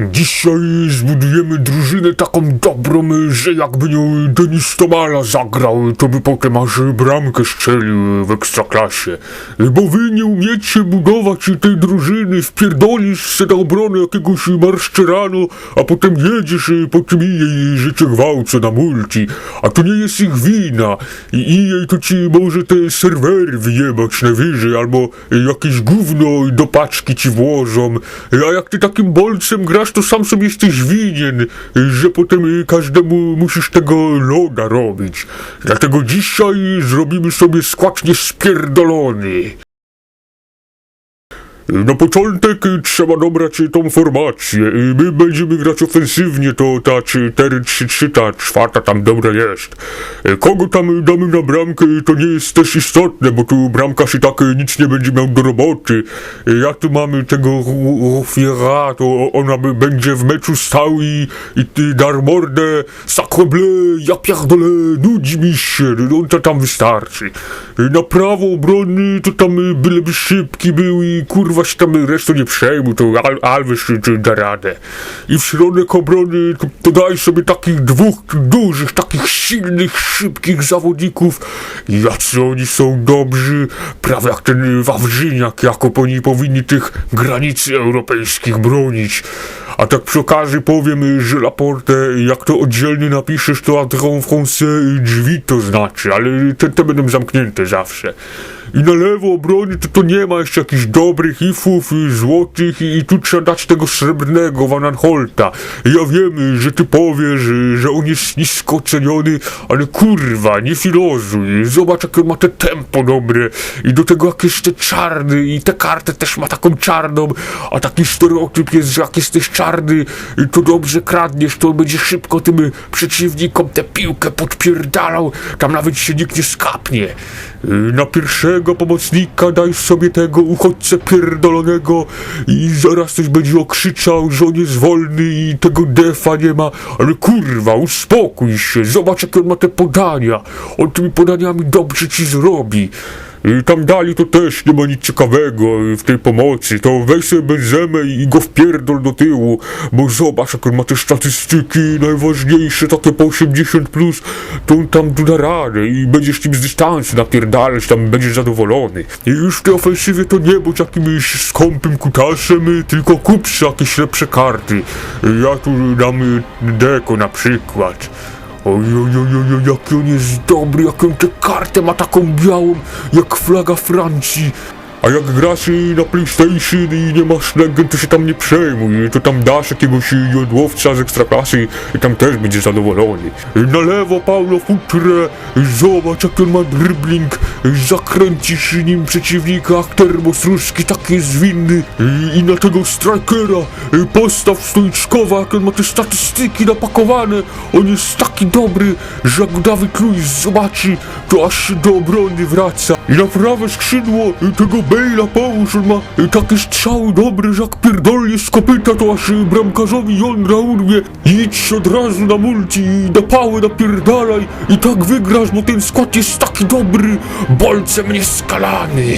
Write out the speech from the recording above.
Dzisiaj zbudujemy drużynę taką dobrą, że jakby nią Denis Tomala zagrał, to by potem aż bramkę strzelił w ekstraklasie. Bo wy nie umiecie budować tej drużyny, wpierdolisz se na obronę jakiegoś marszczerano, a potem jedziesz po tym jej życie gwałce na multi. A to nie jest ich wina. I jej to ci może te serwery wyjebać najwyżej, albo jakieś gówno do paczki ci włożą. A jak ty takim bolcem grasz, to sam sobie jesteś winien, że potem każdemu musisz tego loda robić. Dlatego dzisiaj zrobimy sobie skład niespierdolony. Na początek trzeba dobrać tą formację. My będziemy grać ofensywnie, to ta 4-3-3, ta czwarta tam dobra jest. Kogo tam damy na bramkę, to nie jest też istotne, bo tu bramkarz i tak nic nie będzie miał do roboty. Jak tu mamy tego Fiera, to ona będzie w meczu stał i, i ty dar mordę, sacre bleu, ja pierdolę, nudzi mi się, no to tam wystarczy. Na prawo obrony to tam byleby szybki był i kurwa się tam resztą nie przejmuj, to Al Alves da radę. I w środek obrony to, to daj sobie takich dwóch dużych, takich silnych, szybkich zawodników. Jacy oni są dobrzy, prawie jak ten Wawrzyniak, jak oni powinni tych granicy europejskich bronić. A tak przy okazji powiem, że Laporte, jak to oddzielnie napiszesz, to Adron Français drzwi to znaczy, ale te, te będą zamknięte zawsze. I na lewo obrony to, to nie ma jeszcze jakichś dobrych ifów, y, złotych i, i tu trzeba dać tego srebrnego Van Aanholta. Ja wiem, że ty powiesz, że on jest nisko oceniony, ale kurwa, nie filozuj. Zobacz, jakie ma te tempo dobre i do tego jak jest te czarny i tę kartę też ma taką czarną, a taki stereotyp jest, że jak jesteś czarny, y, to dobrze kradniesz, to będzie szybko tym przeciwnikom tę piłkę podpierdalał, tam nawet się nikt nie skapnie. Y, Na pierwszego pomocnika daj sobie tego uchodźcę pierdolonego i zaraz ktoś będzie okrzyczał, że on jest wolny i tego defa nie ma, ale kurwa, uspokój się, zobacz jakie on ma te podania, on tymi podaniami dobrze ci zrobi. I tam dali to też nie ma nic ciekawego w tej pomocy. To weź sobie Benzemę i go wpierdol do tyłu, bo zobacz jak on ma te statystyki najważniejsze, takie po 80 plus, to on tam da radę i będziesz tym z dystansu napierdalać, tam będziesz zadowolony. I już w tej ofensywie to nie bądź jakimś skąpym kutasem, tylko kup jakieś lepsze karty. Ja tu dam deko na przykład. Oj, oj, oj, oj, oj, jaki on jest dobry, jaką tę kartę ma taką białą, jak flaga Francji. A jak grasz na PlayStation i nie masz legend, to się tam nie przejmuj. To tam dasz jakiegoś jodłowca z ekstraklasy i tam też będziesz zadowolony. Na lewo Paulo Futre, zobacz jak on ma dribbling, zakręcisz nim przeciwnika, jak termos ruski taki zwinny. I, na tego strikera postaw Stoiczkowa, jak on ma te statystyki napakowane. On jest taki dobry, że jak Dawid Luiz zobaczy, to aż do obrony wraca. I na prawe skrzydło tego Połóż, on ma y, takie strzały dobre, że jak pierdolnie z kopyta, to aż y, bramkarzowi jądra urwie. Idź od razu na multi i na pałę napierdalaj i tak wygrasz, bo ten skład jest taki dobry, bolcem nieskalany.